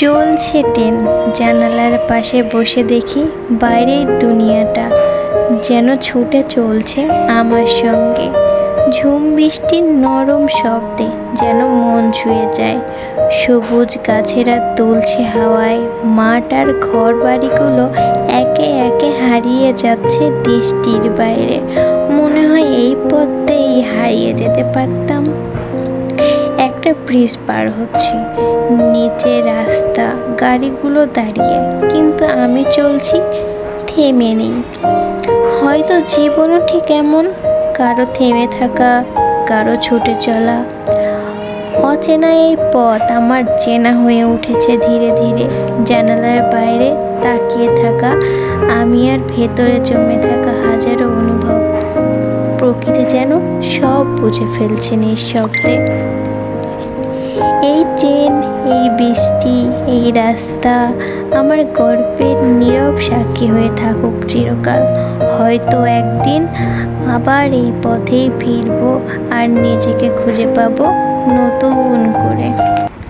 চলছে ট্রেন জানালার পাশে বসে দেখি বাইরের দুনিয়াটা যেন ছুটে চলছে আমার সঙ্গে। ঝুম বৃষ্টির নরম শব্দে যেন মন ছুঁয়ে যায়। সবুজ গাছেরা তুলছে হাওয়ায় মাঠ আর ঘর বাড়িগুলো একে একে হারিয়ে যাচ্ছে দৃষ্টির বাইরে। মনে হয় এই পথেই হারিয়ে যেতে পারতাম। একটা ব্রিজ পার হচ্ছে। নিচে রাস্তা, গাড়িগুলো দাঁড়িয়ে। কিন্তু আমি চলছি, থেমে নেই। হয়তো জীবনও ঠিক এমন, কারও থেমে থাকা, কারও ছুটে চলা। অচেনা এই পথ আমার চেনা হয়ে উঠেছে ধীরে ধীরে। জানালার বাইরে তাকিয়ে থাকা, আমি আর ভেতরে জমে থাকা হাজারো অনুভব। প্রকৃতি যেন সব বুঝে ফেলছে নিঃশব্দে। ট্রেন এই বৃষ্টি, এই রাস্তা, আমার গর্বের নীরব সাক্ষী হয়ে থাকুক চিরকাল। হয়তো একদিন আবার এই পথেই ফিরবো আর নিজেকে খুঁজে পাবো নতুন করে।